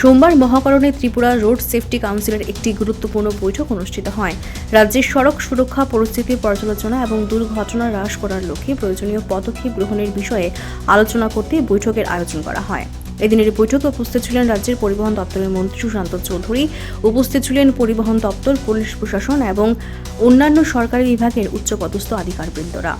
সোমবার মহাকরণে Tripura road safety কাউন্সিলের একটি গুরুত্বপূর্ণ বৈঠক অনুষ্ঠিত হয়। রাজ্যের সড়ক সুরক্ষা পরিস্থিতির পর্যালোচনা এবং দুর্ঘটনা হ্রাস করার লক্ষ্যে প্রয়োজনীয় পদক্ষেপ গ্রহণের বিষয়ে আলোচনা করতে বৈঠকের আয়োজন করা হয়। এদিনের বৈঠকে উপস্থিত ছিলেন রাজ্যের পরিবহন দপ্তরের মন্ত্রী সুশান্ত চৌধুরী, উপস্থিত ছিলেন পরিবহন দপ্তর, পুলিশ প্রশাসন এবং অন্যান্য সরকারি বিভাগের উচ্চপদস্থ আধিকারবৃন্দরা।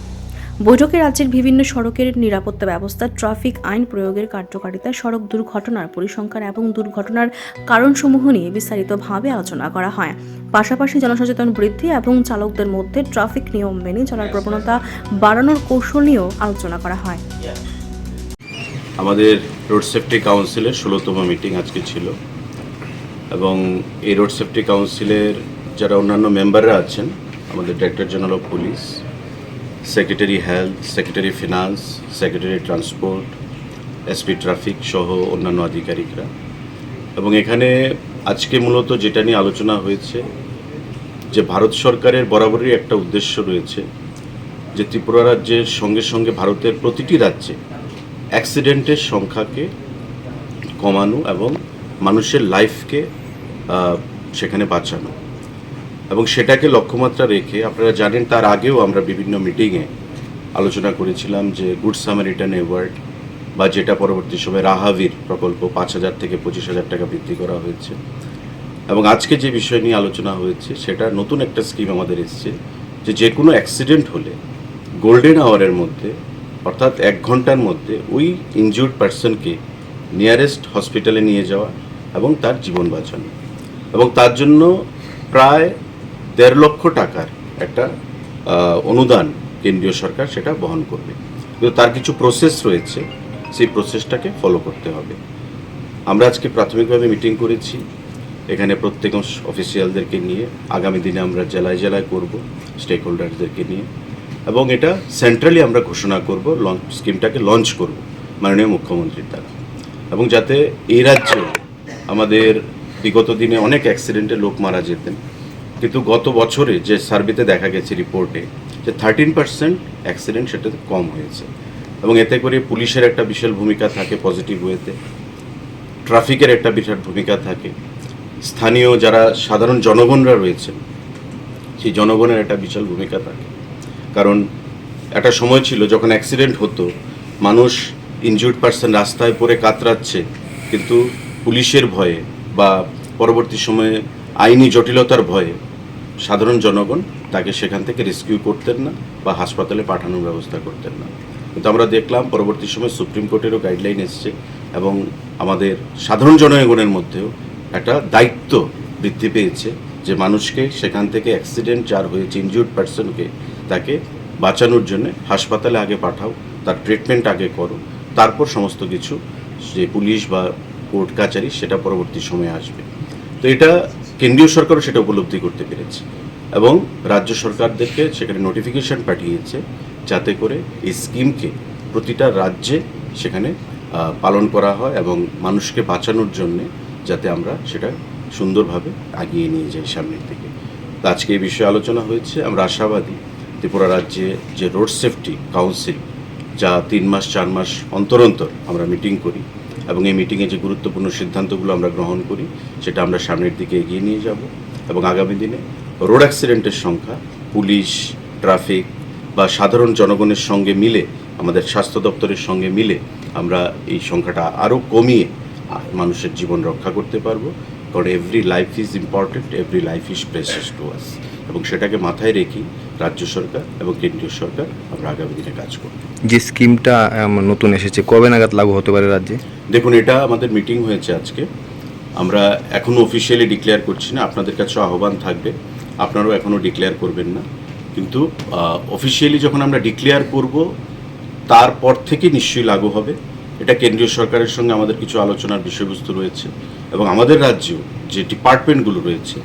বৈঠকে রাজ্যের বিভিন্ন সড়কের নিরাপত্তা ব্যবস্থা, ট্রাফিক আইন প্রয়োগের কার্যকারিতা, সড়ক দুর্ঘটনার পরিসংখ্যান এবং দুর্ঘটনার কারণসমূহ নিয়ে বিস্তারিতভাবে আলোচনা করা হয়। পাশাপাশি জনসচেতন বৃদ্ধি এবং চালকদের মধ্যে ট্রাফিক নিয়ম মেনে চলার প্রবণতা বাড়ানোর কৌশল নিয়েও আলোচনা করা হয়। আমাদের রোড সেফটি কাউন্সিলের ষোলোতম মিটিং আজকে ছিল এবং এই রোড সেফটি কাউন্সিলের যারা অন্যান্য মেম্বাররা আছেন, আমাদের director general of police secretary health secretary finance secretary transport SP traffic সহ অন্যান্য আধিকারিকরা। এবং এখানে আজকে মূলত যেটা নিয়ে আলোচনা হয়েছে, যে ভারত সরকারের বরাবরই একটা উদ্দেশ্য রয়েছে, যে ত্রিপুরা রাজ্যের সঙ্গে সঙ্গে ভারতের প্রতিটি রাজ্যে অ্যাক্সিডেন্টের সংখ্যাকে কমানো এবং মানুষের লাইফকে সেখানে বাঁচানো। এবং সেটাকে লক্ষ্যমাত্রা রেখে আপনারা জানেন তার আগেও আমরা বিভিন্ন মিটিংয়ে আলোচনা করেছিলাম যে গুড সামারিটান অ্যাওয়ার্ড বা যেটা পরবর্তী সময় রাহাভির প্রকল্প পাঁচ হাজার থেকে পঁচিশ হাজার টাকা বৃদ্ধি করা হয়েছে। এবং আজকে যে বিষয় নিয়ে আলোচনা হয়েছে, সেটা নতুন একটা স্কিম আমাদের এসছে যে যে কোনো অ্যাক্সিডেন্ট হলে গোল্ডেন আওয়ারের মধ্যে, অর্থাৎ এক ঘণ্টার মধ্যে ওই ইনজিউর্ড পার্সনকে নিয়ারেস্ট হসপিটালে নিয়ে যাওয়া এবং তার জীবন বাঁচানো। এবং তার জন্য প্রায় দেড় লক্ষ টাকার একটা অনুদান কেন্দ্রীয় সরকার সেটা বহন করবে। কিন্তু তার কিছু প্রসেস রয়েছে, সেই প্রসেসটাকে ফলো করতে হবে। আমরা আজকে প্রাথমিকভাবে মিটিং করেছি, এখানে প্রত্যেক অফিসিয়ালদেরকে নিয়ে, আগামী দিনে আমরা জেলায় জেলায় করব স্টেক হোল্ডারদেরকে নিয়ে। এবং এটা সেন্ট্রালি আমরা ঘোষণা করব লঞ্চ স্কিমটাকে লঞ্চ করব, মাননীয় মুখ্যমন্ত্রীর দ্বারা। এবং যাতে এই রাজ্যে আমাদের বিগত দিনে অনেক অ্যাক্সিডেন্টে লোক মারা যেতেন। কিন্তু গত বছরে যে সার্ভেতে দেখা গেছে রিপোর্টে, যে থার্টিন পার্সেন্ট অ্যাক্সিডেন্ট সেটাতে কম হয়েছে। এবং এতে করে পুলিশের একটা বিশাল ভূমিকা থাকে পজিটিভ ওয়েতে ট্রাফিকের একটা বিরাট ভূমিকা থাকে। স্থানীয় যারা সাধারণ জনগণরা রয়েছেন, সেই জনগণের একটা বিশাল ভূমিকা থাকে। কারণ একটা সময় ছিল যখন অ্যাক্সিডেন্ট হতো, মানুষ ইনজিউর্ড পার্সন রাস্তায় পড়ে কাতরাচ্ছে, কিন্তু পুলিশের ভয়ে বা পরবর্তী সময়ে আইনি জটিলতার ভয়ে সাধারণ জনগণ তাকে সেখান থেকে রেস্কিউ করতেন না বা হাসপাতালে পাঠানোর ব্যবস্থা করতেন না। কিন্তু আমরা দেখলাম পরবর্তী সময় সুপ্রিম কোর্টেরও গাইডলাইন এসছে এবং আমাদের সাধারণ জনগণের মধ্যেও একটা দায়িত্ব বৃদ্ধি পেয়েছে যে মানুষকে সেখান থেকে অ্যাক্সিডেন্ট যার হয়েছে ইনজিউর্ড পার্সনকে তাকে বাঁচানোর জন্য হাসপাতালে আগে পাঠাও, তার ট্রিটমেন্ট আগে করো, তারপর সমস্ত কিছু যে পুলিশ বা কোর্ট কাচারি সেটা পরবর্তী সময়ে আসবে। তো এটা কেন্দ্রীয় সরকারও সেটা উপলব্ধি করতে পেরেছে এবং রাজ্য সরকারদেরকে সেখানে নোটিফিকেশন পাঠিয়েছে যাতে করে এই স্কিমকে প্রতিটা রাজ্যে সেখানে পালন করা হয় এবং মানুষকে বাঁচানোর জন্যে যাতে আমরা সেটা সুন্দরভাবে আগিয়ে নিয়ে যাই সামনের দিকে। তো আজকে এই বিষয়ে আলোচনা হয়েছে। আমরা আশাবাদী ত্রিপুরা রাজ্যে যে রোড সেফটি কাউন্সিল যা তিন মাস, চার মাস অন্তর অন্তর আমরা মিটিং করি এবং এই মিটিংয়ে যে গুরুত্বপূর্ণ সিদ্ধান্তগুলো আমরা গ্রহণ করি, সেটা আমরা সামনের দিকে এগিয়ে নিয়ে যাব এবং আগামী দিনে রোড অ্যাক্সিডেন্টের সংখ্যা, পুলিশ ট্রাফিক বা সাধারণ জনগণের সঙ্গে মিলে, আমাদের স্বাস্থ্য দপ্তরের সঙ্গে মিলে আমরা এই সংখ্যাটা আরও কমিয়ে মানুষের জীবন রক্ষা করতে পারব। কারণ every life is important every life is precious to us এবং সেটাকে মাথায় রেখেই রাজ্য সরকার এবং কেন্দ্রীয় সরকার আমরা আগামী দিনে কাজ করব। যে স্কিমটা নতুন এসেছে কবে নাগাদ লাগু হতে পারে রাজ্যে? দেখুন এটা আমাদের মিটিং হয়েছে আজকে। আমরা এখনও অফিসিয়ালি ডিক্লেয়ার করছি না আপনাদের কাছে আহ্বান থাকবে। আপনারাও এখনও ডিক্লেয়ার করবেন না। কিন্তু অফিসিয়ালি যখন আমরা ডিক্লেয়ার করব তারপর থেকে নিশ্চয়ই লাগু হবে। এটা কেন্দ্রীয় সরকারের সঙ্গে আমাদের কিছু আলোচনার বিষয়বস্তু রয়েছে এবং আমাদের রাজ্যেও যে ডিপার্টমেন্টগুলো রয়েছে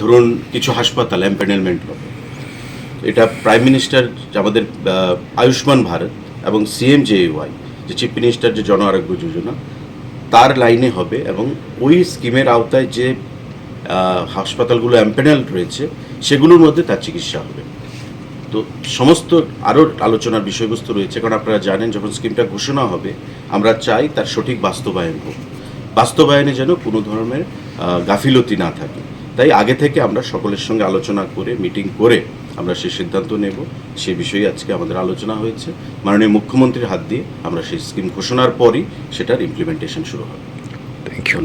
ধরুন কিছু হাসপাতাল এম্প্যানেলমেন্ট হবে। এটা প্রাইম মিনিস্টার আমাদের আয়ুষ্মান ভারত এবং সিএম জে ওয়াই যে চিফ মিনিস্টার যে জন আরোগ্য যোজনা, তার লাইনে হবে এবং ওই স্কিমের আওতায় যে হাসপাতালগুলো অ্যাম্পেনাল রয়েছে, সেগুলোর মধ্যে তার চিকিৎসা হবে। তো সমস্ত আরও আলোচনার বিষয়বস্তু রয়েছে, কারণ আপনারা জানেন যখন স্কিমটা ঘোষণা হবে, আমরা চাই তার সঠিক বাস্তবায়ন হোক। বাস্তবায়নে যেন কোনো ধরনের গাফিলতি না থাকে। তাই আগে থেকে আমরা সকলের সঙ্গে আলোচনা করে, মিটিং করে আমরা সেই সিদ্ধান্ত নেব। সে বিষয়ে আজকে আমাদের আলোচনা হয়েছে। মাননীয় মুখ্যমন্ত্রীর হাত দিয়ে আমরা সেই স্কিম ঘোষণার পরই সেটার ইমপ্লিমেন্টেশন শুরু হবে। Thank you